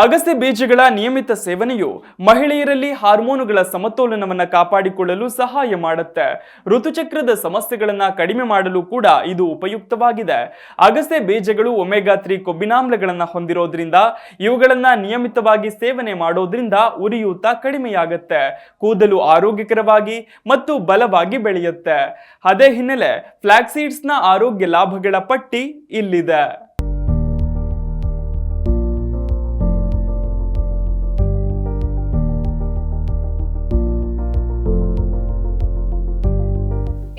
ಅಗಸೆ ಬೀಜಗಳ ನಿಯಮಿತ ಸೇವನೆಯು ಮಹಿಳೆಯರಲ್ಲಿ ಹಾರ್ಮೋನುಗಳ ಸಮತೋಲನವನ್ನು ಕಾಪಾಡಿಕೊಳ್ಳಲು ಸಹಾಯ ಮಾಡುತ್ತೆ. ಋತುಚಕ್ರದ ಸಮಸ್ಯೆಗಳನ್ನು ಕಡಿಮೆ ಮಾಡಲು ಕೂಡ ಇದು ಉಪಯುಕ್ತವಾಗಿದೆ. ಅಗಸೆ ಬೀಜಗಳು ಒಮೆಗಾ ತ್ರೀ ಕೊಬ್ಬಿನಾಮ್ಲಗಳನ್ನು ಹೊಂದಿರೋದ್ರಿಂದ, ಇವುಗಳನ್ನು ನಿಯಮಿತವಾಗಿ ಸೇವನೆ ಮಾಡೋದ್ರಿಂದ ಉರಿಯೂತ ಕಡಿಮೆಯಾಗುತ್ತೆ. ಕೂದಲು ಆರೋಗ್ಯಕರವಾಗಿ ಮತ್ತು ಬಲವಾಗಿ ಬೆಳೆಯುತ್ತೆ. ಅದೇ ಹಿನ್ನೆಲೆ ಫ್ಲಾಕ್ಸೀಡ್ಸ್ನ ಆರೋಗ್ಯ ಲಾಭಗಳ ಪಟ್ಟಿ ಇಲ್ಲಿದೆ.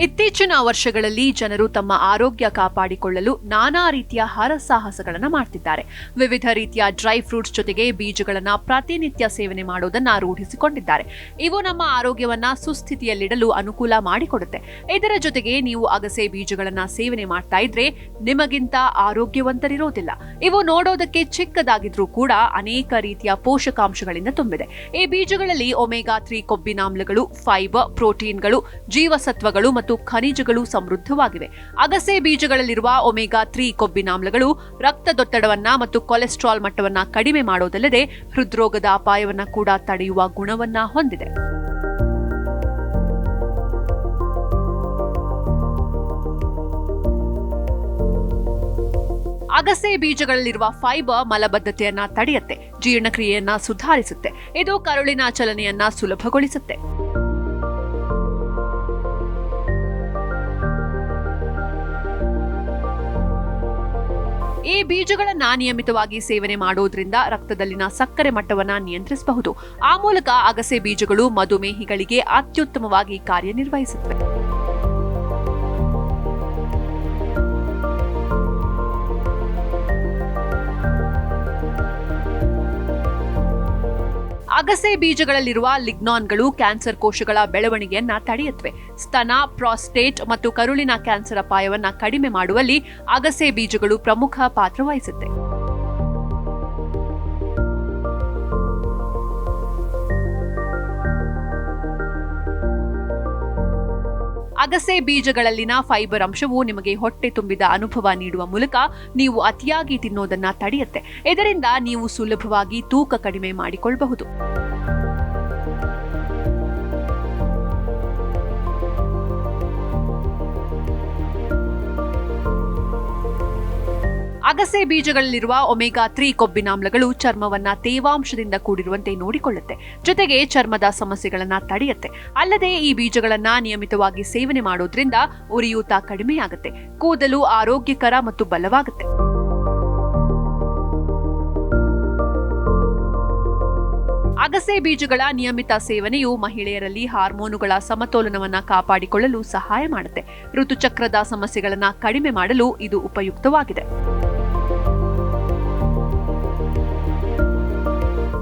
ಇತ್ತೀಚಿನ ವರ್ಷಗಳಲ್ಲಿ ಜನರು ತಮ್ಮ ಆರೋಗ್ಯ ಕಾಪಾಡಿಕೊಳ್ಳಲು ನಾನಾ ರೀತಿಯ ಹರಸಾಹಸಗಳನ್ನು ಮಾಡ್ತಿದ್ದಾರೆ. ವಿವಿಧ ರೀತಿಯ ಡ್ರೈ ಫ್ರೂಟ್ಸ್ ಜೊತೆಗೆ ಬೀಜಗಳನ್ನು ಪ್ರತಿನಿತ್ಯ ಸೇವನೆ ಮಾಡೋದನ್ನ ರೂಢಿಸಿಕೊಂಡಿದ್ದಾರೆ. ಇವು ನಮ್ಮ ಆರೋಗ್ಯವನ್ನ ಸುಸ್ಥಿತಿಯಲ್ಲಿಡಲು ಅನುಕೂಲ ಮಾಡಿಕೊಡುತ್ತೆ. ಇದರ ಜೊತೆಗೆ ನೀವು ಅಗಸೆ ಬೀಜಗಳನ್ನು ಸೇವನೆ ಮಾಡ್ತಾ ಇದ್ರೆ ನಿಮಗಿಂತ ಆರೋಗ್ಯವಂತರಿರೋದಿಲ್ಲ. ಇವು ನೋಡೋದಕ್ಕೆ ಚಿಕ್ಕದಾಗಿದ್ರೂ ಕೂಡ ಅನೇಕ ರೀತಿಯ ಪೋಷಕಾಂಶಗಳಿಂದ ತುಂಬಿದೆ. ಈ ಬೀಜಗಳಲ್ಲಿ ಒಮೆಗಾ ತ್ರೀ ಕೊಬ್ಬಿನಾಮ್ಲಗಳು, ಫೈಬರ್, ಪ್ರೋಟೀನ್ಗಳು, ಜೀವಸತ್ವಗಳು ಮತ್ತು ಖನಿಜಗಳು ಸಮೃದ್ಧವಾಗಿವೆ. ಅಗಸೆ ಬೀಜಗಳಲ್ಲಿರುವ ಒಮೆಗಾ ತ್ರೀ ಕೊಬ್ಬಿನಾಮ್ಲಗಳು ರಕ್ತದೊತ್ತಡವನ್ನ ಮತ್ತು ಕೊಲೆಸ್ಟ್ರಾಲ್ ಮಟ್ಟವನ್ನ ಕಡಿಮೆ ಮಾಡೋದಲ್ಲದೆ ಹೃದ್ರೋಗದ ಅಪಾಯವನ್ನ ಕೂಡ ತಡೆಯುವ ಗುಣವನ್ನ ಹೊಂದಿದೆ. ಅಗಸೆ ಬೀಜಗಳಲ್ಲಿರುವ ಫೈಬರ್ ಮಲಬದ್ಧತೆಯನ್ನ ತಡೆಯುತ್ತೆ, ಜೀರ್ಣಕ್ರಿಯೆಯನ್ನ ಸುಧಾರಿಸುತ್ತೆ, ಇದು ಕರುಳಿನ ಚಲನೆಯನ್ನ ಸುಲಭಗೊಳಿಸುತ್ತೆ. ಈ ಬೀಜಗಳನ್ನ ನಿಯಮಿತವಾಗಿ ಸೇವನೆ ಮಾಡೋದ್ರಿಂದ ರಕ್ತದಲ್ಲಿನ ಸಕ್ಕರೆ ಮಟ್ಟವನ್ನ ನಿಯಂತ್ರಿಸಬಹುದು. ಆ ಮೂಲಕ ಅಗಸೆ ಬೀಜಗಳು ಮಧುಮೇಹಿಗಳಿಗೆ ಅತ್ಯುತ್ತಮವಾಗಿ ಕಾರ್ಯನಿರ್ವಹಿಸುತ್ತವೆ. ಅಗಸೆ ಬೀಜಗಳಲ್ಲಿರುವ ಲಿಗ್ನಾನ್ಗಳು ಕ್ಯಾನ್ಸರ್ ಕೋಶಗಳ ಬೆಳವಣಿಗೆಯನ್ನ ತಡೆಯುತ್ತವೆ. ಸ್ತನ, ಪ್ರಾಸ್ಟೇಟ್ ಮತ್ತು ಕರುಳಿನ ಕ್ಯಾನ್ಸರ್ ಅಪಾಯವನ್ನು ಕಡಿಮೆ ಮಾಡುವಲ್ಲಿ ಅಗಸೆ ಬೀಜಗಳು ಪ್ರಮುಖ ಪಾತ್ರ ವಹಿಸುತ್ತೆ. ಅಗಸೆ ಬೀಜಗಳಲ್ಲಿನ ಫೈಬರ್ ಅಂಶವು ನಿಮಗೆ ಹೊಟ್ಟೆ ತುಂಬಿದ ಅನುಭವ ನೀಡುವ ಮೂಲಕ ನೀವು ಅತಿಯಾಗಿ ತಿನ್ನೋದನ್ನ ತಡೆಯುತ್ತೆ. ಇದರಿಂದ ನೀವು ಸುಲಭವಾಗಿ ತೂಕ ಕಡಿಮೆ ಮಾಡಿಕೊಳ್ಳಬಹುದು ಅಗಸೆ ಬೀಜಗಳಲ್ಲಿರುವ ಒಮೆಗಾ ತ್ರೀ ಕೊಬ್ಬಿನಾಮ್ಲಗಳು ಚರ್ಮವನ್ನ ತೇವಾಂಶದಿಂದ ಕೂಡಿರುವಂತೆ ನೋಡಿಕೊಳ್ಳುತ್ತೆ. ಜೊತೆಗೆ ಚರ್ಮದ ಸಮಸ್ಯೆಗಳನ್ನ ತಡೆಯುತ್ತೆ. ಅಲ್ಲದೆ ಈ ಬೀಜಗಳನ್ನ ನಿಯಮಿತವಾಗಿ ಸೇವನೆ ಮಾಡೋದ್ರಿಂದ ಉರಿಯೂತ ಕಡಿಮೆಯಾಗುತ್ತೆ. ಕೂದಲು ಆರೋಗ್ಯಕರ ಮತ್ತು ಬಲವಾಗುತ್ತೆ. ಅಗಸೆ ಬೀಜಗಳ ನಿಯಮಿತ ಸೇವನೆಯು ಮಹಿಳೆಯರಲ್ಲಿ ಹಾರ್ಮೋನುಗಳ ಸಮತೋಲನವನ್ನ ಕಾಪಾಡಿಕೊಳ್ಳಲು ಸಹಾಯ ಮಾಡುತ್ತೆ. ಋತುಚಕ್ರದ ಸಮಸ್ಯೆಗಳನ್ನ ಕಡಿಮೆ ಮಾಡಲು ಇದು ಉಪಯುಕ್ತವಾಗಿದೆ.